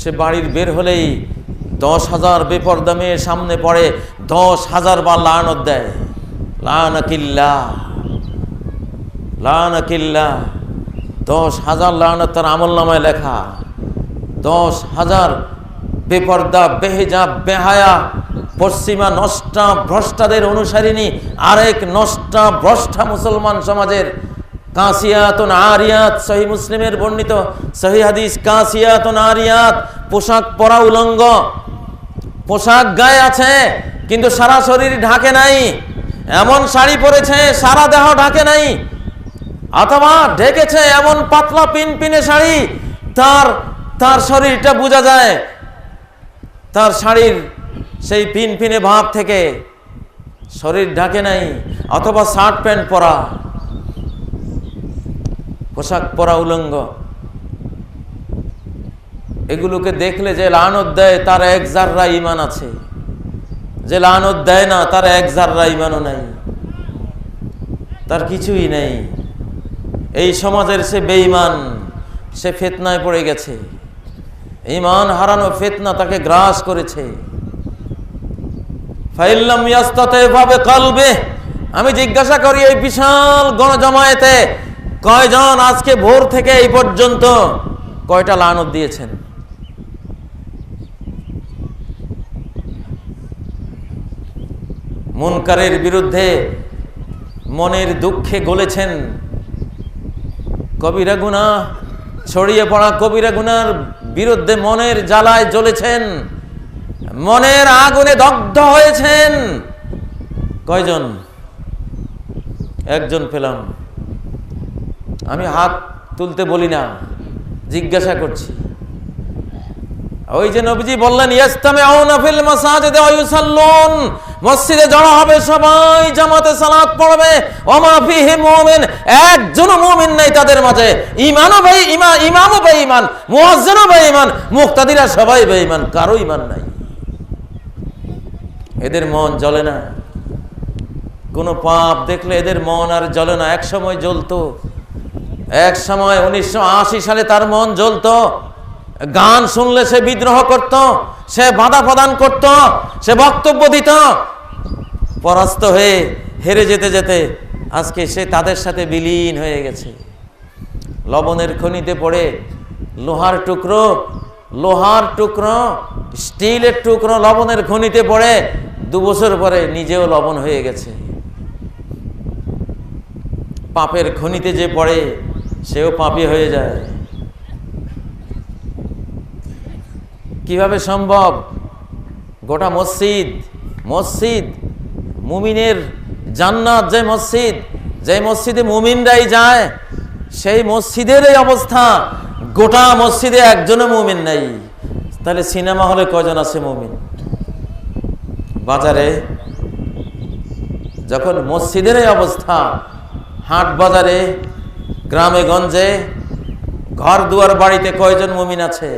সে বাড়ির বের হলেই দশ হাজার বেপর্দা মেয়ে সামনে পড়ে, দশ হাজার বার লানত দেয়। লানাকিল্লা লানাকিল্লা। দশ হাজার লানত তার আমল নামায় লেখা। দশ হাজার বেপর্দা বেহেজা বেহায়া, পশ্চিমা নষ্টা, ভ্রষ্টাদের অনুসারিণী, আরেক নষ্টা, ভ্রষ্টা মুসলমান সমাজের কাসিয়াতুন আরিয়াত সহি মুসলিমের বর্ণিত সহি হাদিস, কাসিয়াতুন আরিয়াত, পোশাক পরা উলঙ্গ। পোশাক গায়ে আছে, কিন্তু সারা শরীর ঢাকে নাই। এমন শাড়ি পরেছে, সারা দেহ ঢাকে নাই। অথবা ঢেকেছে এমন পাতলা পিন পিনে শাড়ি, তার তার শরীরটা বোঝা যায়। তার শাড়ির সেই পিন পিনে ভাব থেকে শরীর ঢাকে নাই, অথবা শার্ট প্যান্ট পরা। পোশাক পরা উলঙ্গ। এগুলোকে দেখলে যে লানত দেয়, তার এক জাররা ইমান আছে। যে লানত দেয় না, তার এক জাররা ইমানও নাই। তার কিছুই নেই। এই সমাজের সে বেঈমান, সে ফেতনায় পড়ে গেছে। ইমান হারানো ফেতনা তাকে গ্রাস করেছে। আমি জিজ্ঞাসা করি, এই বিশাল গণজমায়েতে কয়জন আজকে ভোর থেকে এই পর্যন্ত কয়টা লানত দিয়েছেন? মুনকারের বিরুদ্ধে মনের দুঃখে গলেছেন কবিরা গুণা ছড়িয়ে পড়া কবিরা গুনার বিরুদ্ধে মনের জ্বালায় জ্বলেছেন, মনের আগুনে দগ্ধ হয়েছেন। কয়জন? একজন পেলাম। আমি হাত তুলতে বলি না, জিজ্ঞাসা করছি। ওই যে নবীজি বললেন ইয়াস্তামে আউনাফিল মাসাজিদে ওয়ায়ুসাল্লুন মসজিদে জড়ো হবে সবাই জামাতে সালাত পড়বে। ওমা ফিহি মুমিন একজন মুমিন নাই তাদের মাঝে। ঈমানও ভাই ইমান ইমামও বেঈমান, মুয়াজ্জিনও বেঈমান, মুক্তাদিরা সবাই বেঈমান, কারও ঈমান নাই। এদের মন জ্বলে না। কোনো পাপ দেখলে এদের মন আর জ্বলে না। এক সময় জ্বলতো। এক সময় উনিশশো আশি সালে তার মন জ্বলত। গান শুনলে সে বিদ্রোহ করত, সে বাধা প্রদান করত, সে বক্তব্য দিত। পরাস্ত হয়ে হেরে যেতে যেতে আজকে সে তাদের সাথে বিলীন হয়ে গেছে। লবণের খনিতে পড়ে লোহার টুকরো লোহার টুকরো, স্টিলের টুকরো লবণের খনিতে পড়ে দু বছর পরে নিজেও লবণ হয়ে গেছে। পাপের খনিতে যে পড়ে সেও পাপি হয়ে যায়। কীভাবে সম্ভব? গোটা মসজিদ মসজিদ, মুমিনের জান্নাত, যে মসজিদ, যে মসজিদে মুমিনরাই যায়, সেই মসজিদের এই অবস্থা। গোটা মসজিদে একজনও মুমিন নাই। তাহলে সিনেমা হলে কজন আছে মুমিন? বাজারে, যখন মসজিদের এই অবস্থা, হাট বাজারে গ্রামে, গঞ্জে, ঘর দুয়ার বাড়িতে কয়জন মুমিন আছে?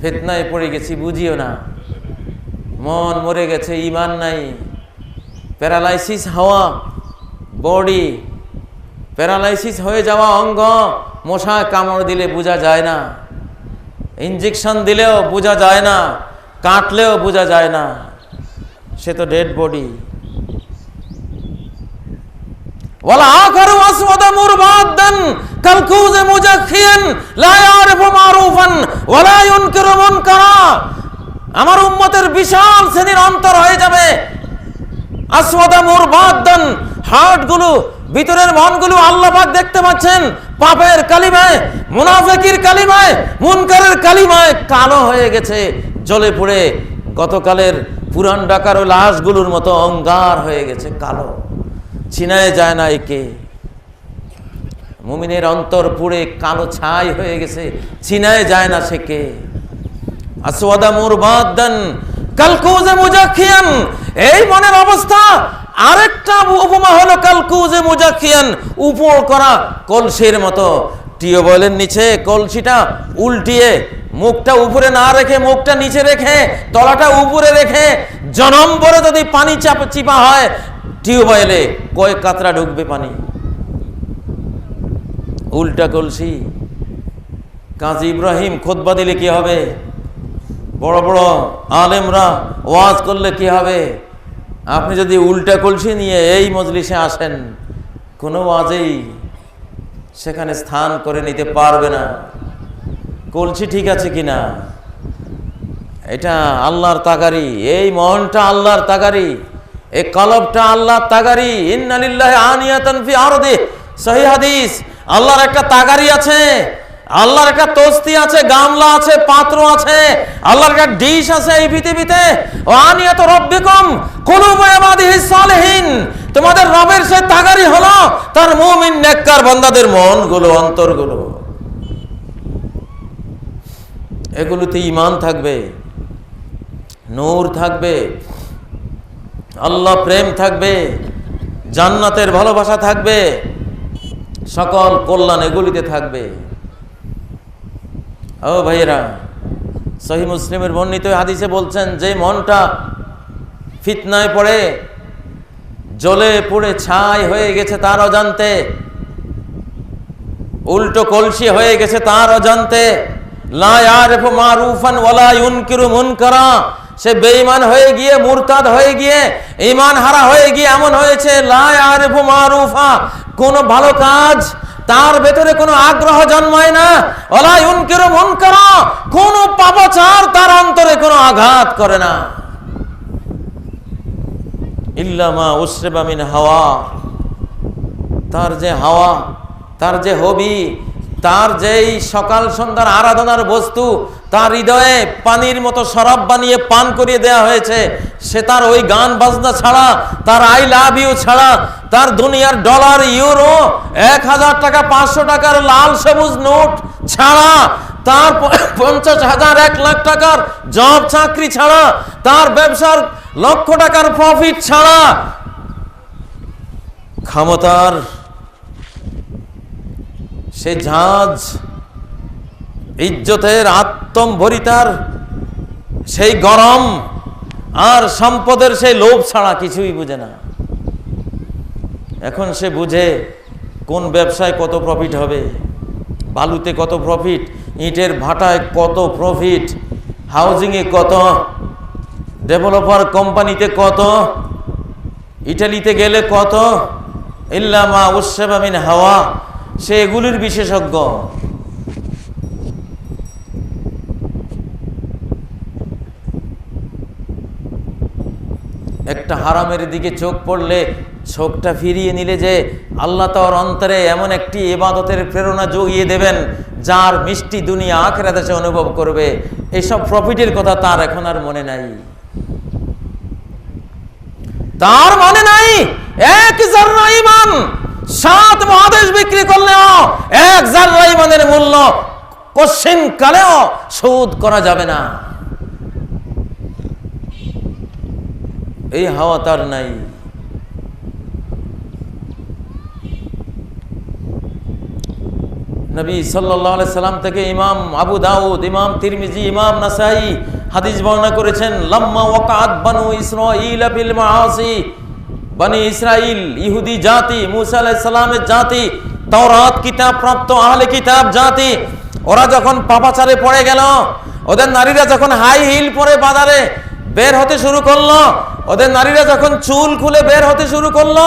ফেতনায় পড়ে গেছি, বুঝিও না। মন মরে গেছে, ইমান নাই। প্যারালাইসিস হওয়া, বডি, প্যারালাইসিস হয়ে যাওয়া অঙ্গ, মশা কামড় দিলে বোঝা যায় না। ইঞ্জেকশন দিলেও বোঝা যায় না, কাটলেও বোঝা যায় না। সে তো ডেড বডি। ওয়ালা আখারু আসওয়াদা মুরবাদান কালকুজ মুজাখিয়ান লা ইয়ারিফু মারুফান ওয়ালা ইউনকিরু মুনকারা। আমার উম্মতের বিশাল শ্রেণির অন্তর হয়ে যাবে। আসওয়াদা মুরবাদান হার্টগুলো, ভিতরের মনগুলো আল্লাহ দেখতে পাচ্ছেন। পাপের কালিমায়, মুনাফিকির কালিমায়, মুনকারের কালিমায় কালো হয়ে গেছে, জ্বলে পড়ে। গতকালের পুরান ডাকার লাশগুলোর মতো অঙ্গার হয়ে গেছে, কালো। ছিনায় যায় না একে। মুমিনের অন্তর পুড়ে কালো ছাই হয়ে গেছে, ছিনায় যায় না সে কে এই মনের অবস্থা, আরেকটা উপমা উপর করা কলসির মতো। নিচে, কলসিটা মুখটা উপরে না রেখে, মুখটা নিচে রেখে, তলাটা উপরে রেখে, জনম ভরে যদি পানি চাপ, চিপা হয় টিউবওয়েলে কয়েক কাতরা ঢুকবে পানি। উল্টা কলসি। কাজী ইব্রাহিম খোদবা দিলে কি হবে? বড় বড় আলেমরা ওয়াজ করলে কি হবে? আপনি যদি উল্টা কলসি নিয়ে এই মজলিসে আসেন, কোনো ওয়াজেই সেখানে স্থান করে নিতে পারবে না। কলসি ঠিক আছে কি না? এটা আল্লাহর তাকারি এই মনটা আল্লাহর তাগারি। এই কলবটা আল্লাহর তাগারি, ইন্নালিল্লাহ আনিয়াতান ফি আরদি। সহি হাদিস। আল্লাহর একটা তাগারি আছে, আল্লাহর একটা তস্তি আছে, গামলা আছে, পাত্র আছে, আল্লাহর একটা ডিশ আছে এই পৃথিবীতে। ও আনিয়াত রব্বিকুম কুলুবু ইবাদিহিস সালিহিন। তোমাদের রবের সে তাগারি হলো তার মুমিন নেককার বান্দাদের মনগুলো, অন্তরগুলো। এগুলোতে ইমান থাকবে, নূর থাকবে আল্লাহ প্রেম থাকবে, জান্নাতের ভালোবাসা থাকবে, সকল কল্যাণ এগুলিতে থাকবে। ও ভাইয়েরা, সহি মুসলিমের বর্ণিত হাদিসে বলছেন, যে মনটা ফিতনায় পড়ে, জ্বলে পুড়ে ছাই হয়ে গেছে তার অজান্তে, উল্টো কলসি হয়ে গেছে তার অজান্তে, লা মারুফান ওয়ালা ইউনকিরু মুনকারা সে বেঈমান হয়ে গিয়ে মুরতাদ হয়ে গিয়ে ঈমান হারা হয়ে গিয়ে এমন হয়েছে, লা ইয়ারিফু মারুফা, কোন ভালো কাজ তার ভেতরে কোনো আগ্রহ জন্মায় না। ওলা ইউনকিরু মুনকারা, কোন পাপাচার তার অন্তরে কোনো আঘাত করে না। ইল্লামা উসরেবা মিন হাওয়া, তার যে হাওয়া, তার যে হবি তার যেই সকাল সন্ধ্যার আরাধনার বস্তু, তার হৃদয়ে পানির মতো শরাব বানিয়ে পান করিয়ে দেওয়া হয়েছে, সে তার ওই গান বাজনা ছাড়া, তার আই লাভ ইউ ছাড়া, তার দুনিয়ার ডলার, ইউরো, এক হাজার টাকা, পাঁচশো টাকার লাল সবুজ নোট ছাড়া, তার পঞ্চাশ হাজার, এক লাখ টাকার জব চাকরি ছাড়া, তার ব্যবসার লক্ষ টাকার প্রফিট ছাড়া, ক্ষমতার সে ঝাঁজ ইজ্জতের আত্মম ভরিতার সেই গরম আর সম্পদের সেই লোভ ছাড়া কিছুই বুঝে না। এখন সে বুঝে কোন ব্যবসায় কত প্রফিট হবে, বালুতে কত প্রফিট ইটের ভাটায় কত প্রফিট হাউজিংয়ে কত ডেভেলপার কোম্পানিতে কত, ইটালিতে গেলে কত ইল্লামা উৎসেবামিন হাওয়া সে এগুলির বিশেষজ্ঞ। একটা হারামের দিকে চোখ পড়লে চোখটা ফিরিয়ে নিলে যে আল্লাহ তার অন্তরে এমন একটি এবাদতের প্রেরণা জুগিয়ে দেবেন, যার মিষ্টি দুনিয়া আখেরা দেশে অনুভব করবে এইসব প্রফিটের কথা তার এখন আর মনে নাই। তার মনে নাই, এক জাররা ইমান সাত মহাদেশ বিক্রি করলেও এক জাররা মূল্য কশিন কালেও শোধ করা যাবে না। এই হাওয়া তার নাই। নবী সাল্লাহ সাল্লাম থেকে ইমাম আবু দাউদ, ইমাম তিরমিজি, ইমাম নাসাই হাদিস বর্ণনা করেছেন, লাম্মা ওয়াকাত বানু ইসরাঈল ফিল মাআসি। বনি ইসরাইল, ইহুদি জাতি, মুসা আলাইহিস সালামের জাতি, তাওরাত কিতাব প্রাপ্ত আহলে কিতাব জাতি, ওরা যখন পাপাচারে পড়ে গেল, ওদের নারীরা যখন হাই হিল পরে বাজারে বের হতে শুরু করল, ওদের নারীরা যখন চুল খুলে বের হতে শুরু করল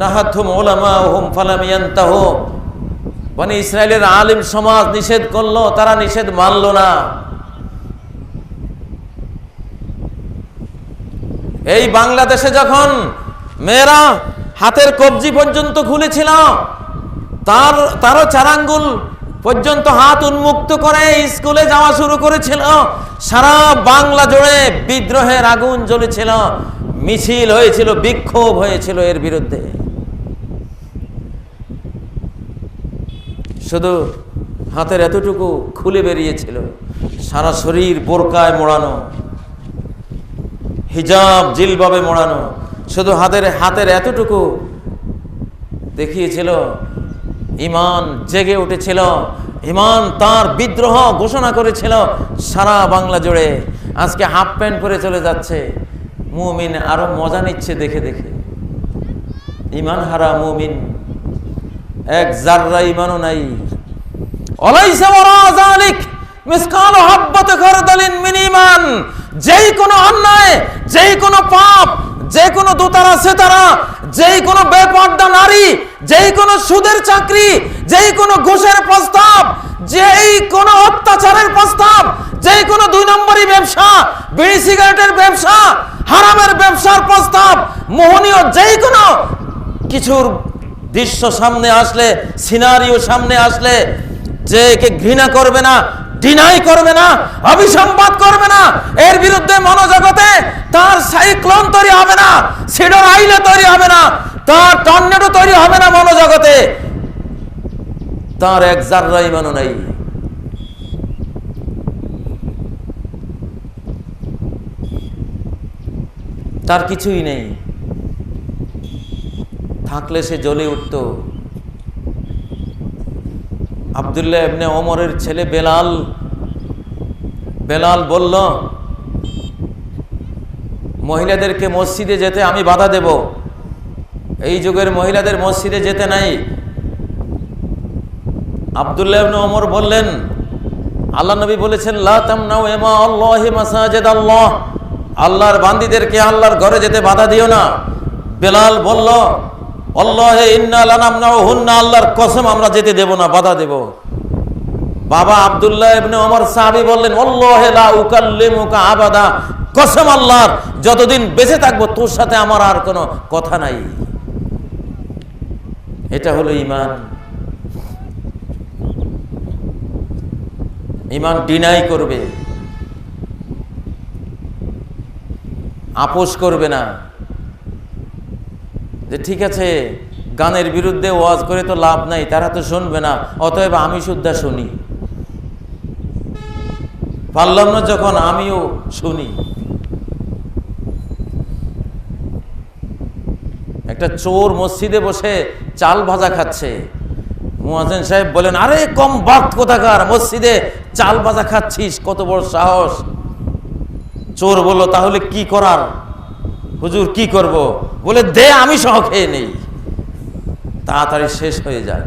নাহাথুম ওলামা হুম ফালাম ইয়ান্তাহু, বনি ইসরায়েলের আলিম সমাজ নিষেধ করল, তারা নিষেধ মানলো না। এই বাংলাদেশে যখন মেয়েরা হাতের কবজি পর্যন্ত খুলেছিল, তার, তারও চারাঙ্গুল পর্যন্ত হাত উন্মুক্ত করে স্কুলে যাওয়া শুরু করেছিল। সারা বাংলা জুড়ে বিদ্রোহের আগুন জ্বলেছিল, মিছিল হয়েছিল, বিক্ষোভ হয়েছিল এর বিরুদ্ধে। শুধু হাতের এতটুকু খুলে বেরিয়েছিল, সারা শরীর বোরকায় মোড়ানো। হিজাব জিলবাবে মোড়ানো। শুধু হাতের হাতের এতটুকু দেখিয়েছিল ইমান জেগে উঠেছিল ইমান তার বিদ্রোহ ঘোষণা করেছিল সারা বাংলা জুড়ে। আজকে হাফ প্যান্ট পরে চলে যাচ্ছে। মুমিন আরও মজা নিচ্ছে দেখে দেখে। ইমান হারা মুমিন। এক জাররা ইমানও নাই। অলাইসা মিসকাল হাব্বাত খারদালিন মিন ঈমান। যেই কোনো অন্যায় যেই কোনো পাপ যে কোনো দোতারা সেতারা যেই কোনো বেপর্দা নারী যেই কোনো সুদের চাকরি যেই কোনো ঘুষের প্রস্তাব যেই কোনো অত্যাচারের প্রস্তাব যেই কোনো দুই নম্বরই ব্যবসা, বিড়ি সিগারেটের ব্যবসা, হারামের ব্যবসার প্রস্তাব, মোহনীয় যেই কোনো কিছুর দৃশ্য সামনে আসলে, সিনারিও সামনে আসলে, যে একে ঘৃণা করবে না ডিনাই করবে না অভিসম্পাদ করবে না, এর বিরুদ্ধে মনোজগতে তার সাইক্লোন তৈরি হবে না, সিডর আইলে তৈরি হবে না, তার টর্নেডো তৈরি হবে না মনোজগতে। তার এক জাররা ইমানও নাই। তার কিছুই নেই। থাকলে সে জ্বলে উঠত। আবদুল্লাহ এমনি ওমরের ছেলে বেলাল বেলাল বলল, মহিলাদেরকে মসজিদে যেতে আমি বাধা দেব। এই যুগের মহিলাদের মসজিদে যেতে নাই। আবদুল্লাহ ইবনে ওমর বললেন, আল্লাহ নবী বলেছেন, লা তামনাউ আল্লাহি মাসাজিদ আল্লাহ। আল্লাহর বান্দীদেরকে আল্লাহর ঘরে যেতে বাধা দিও না। বেলাল বলল হুন্না আল্লাহর কসম, আমরা যেতে দেব না, বাধা দেব। বাবা আব্দুল্লাহ ইবনে ওমর সাহাবী বললেন, আল্লাহ লা উকাল্লিমুকা আবাদা। কসম আল্লাহর, যতদিন বেঁচে থাকব, তোর সাথে আমার আর কোনো কথা নাই। এটা হলো ইমান ইমান ডিনাই করবে। আপোষ করবে না। যে ঠিক আছে, গানের বিরুদ্ধে ওয়াজ করে তো লাভ নাই, তারা তো শুনবে না, অতএব আমি শুদ্ধা শুনি। পারলাম না যখন আমিও শুনি। একটা চোর মসজিদে বসে চাল ভাজা খাচ্ছে। মুয়াজেন সাহেব বলেন, আরে, কম বাদ কোথাকার? মসজিদে চাল ভাজা খাচ্ছিস, কত বড় সাহস। চোর বলল, তাহলে কি করার? হুজুর কি করব? বলে দে আমি সহ খেয়ে নেই। তাড়াতাড়ি শেষ হয়ে যাক